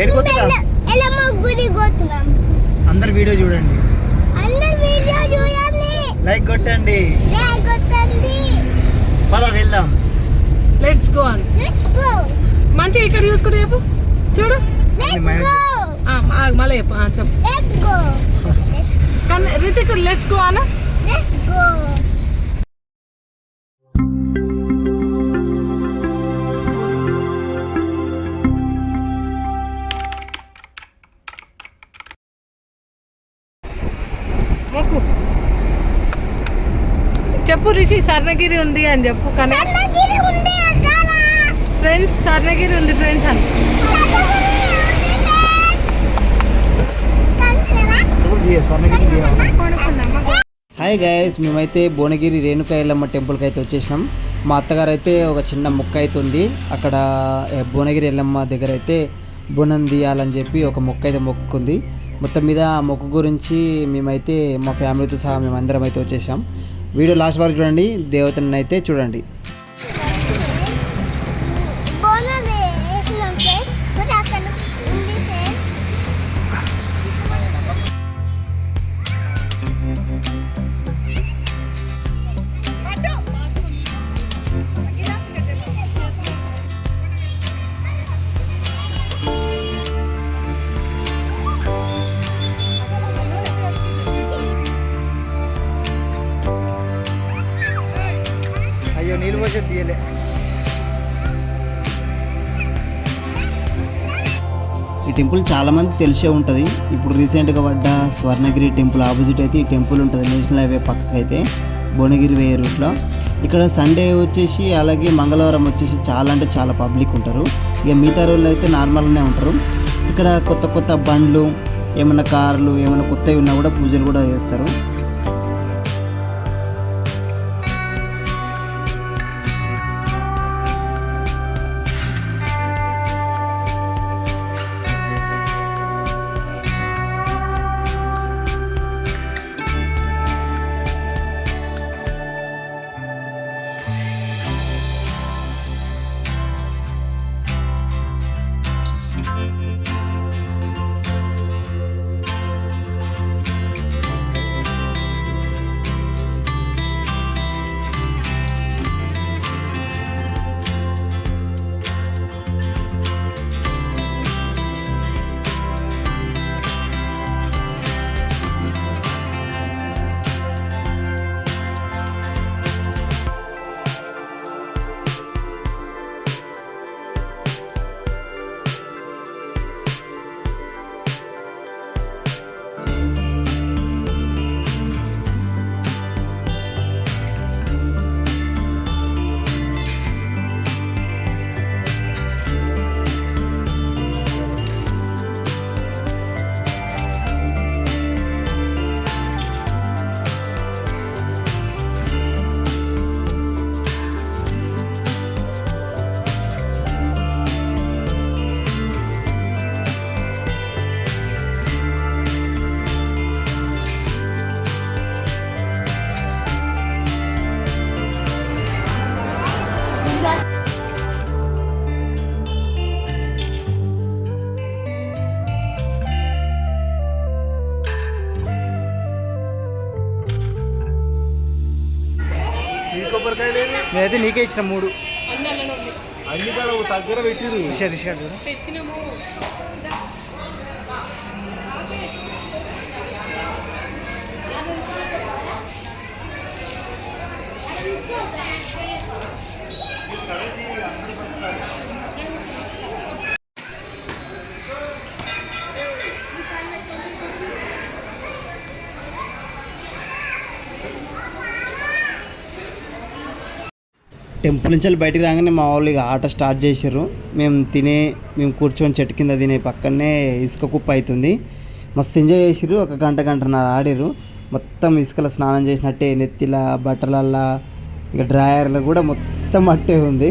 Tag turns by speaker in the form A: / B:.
A: ఏడుకోతున్నా
B: ఎల్లమ్మ గుడి పోతున్నాం?
A: అందరు వీడియో చూడండి.
B: అందరు వీడియో చూడండి.
A: లైక్ కొట్టండి. పద వెళ్దాం.
C: లెట్స్ గో
B: లెట్స్ గో
C: మంచిగా ఇక్కడ చూసుకుంటే చెప్పు. చూడు.
B: లెట్స్
A: మైండ్
B: గో
C: ఆ, ఆ, మళ్ళీ చెప్పు. చెప్పు.
B: లెట్స్ గో
C: కానీ రితిక్ లెట్స్ గో అనా
B: లెట్స్ గో
C: చెప్పు. రిషి స్వర్ణగిరి ఉంది అని చెప్పు. కానీ ఫ్రెండ్స్ స్వర్ణగిరి ఉంది ఫ్రెండ్స్ అని.
A: హాయ్ గైస్ మేమైతే భువనగిరి రేణుక ఎల్లమ్మ టెంపుల్కి అయితే వచ్చేసినాం. మా అత్తగారు అయితే ఒక చిన్న మొక్క అయితే ఉంది. అక్కడ భువనగిరి ఎల్లమ్మ దగ్గర అయితే బునం తీయాలని చెప్పి ఒక మొక్క అయితే మొక్కుంది మొత్తం మీద ఆ మొక్క గురించి మేమైతే మా ఫ్యామిలీతో సహా మేమందరం అయితే వచ్చేసాం. వీడియో లాస్ట్ వరకు చూడండి దేవతలను అయితే చూడండి. అయ్యో నీళ్ళు పోసే తీయలే. ఈ టెంపుల్ చాలామంది తెలిసే ఉంటుంది. ఇప్పుడు రీసెంట్గా పడ్డ స్వర్ణగిరి టెంపుల్ ఆపోజిట్ అయితే ఈ టెంపుల్ ఉంటుంది. నేషనల్ హైవే పక్కకైతే అయితే భువనగిరి వే రూట్లో ఇక్కడ సండే వచ్చేసి అలాగే మంగళవారం వచ్చేసి చాలా అంటే చాలా పబ్లిక్ ఉంటారు. ఇక మిగతా రోజులు అయితే నార్మల్గానే ఉంటారు. ఇక్కడ కొత్త కొత్త బండ్లు ఏమైనా కార్లు ఏమైనా కొత్తవి ఉన్నా కూడా పూజలు కూడా చేస్తారు. నేనైతే నీకే ఇచ్చిన మూడు.
D: అన్ని కాడ దగ్గర పెట్టిరు
A: విషయాలు విషయాలు చూడు.
C: తెచ్చినాము.
A: టెంపుల్ నుంచి వెళ్ళి బయటికి రాగానే మా వాళ్ళు ఇక ఆట స్టార్ట్ చేశారు మేము తినే మేము కూర్చొని చెట్టు కింద తినే పక్కనే ఇసుక కుప్ప అవుతుంది మస్తు ఎంజాయ్ చేసిర్రు. ఒక గంట గంటన్నర ఆడిర్రు. మొత్తం ఇసుకలో స్నానం చేసినట్టే నెత్తిల బట్టలల్లా ఇక డ్రాయర్లో కూడా మొత్తం అట్టే ఉంది.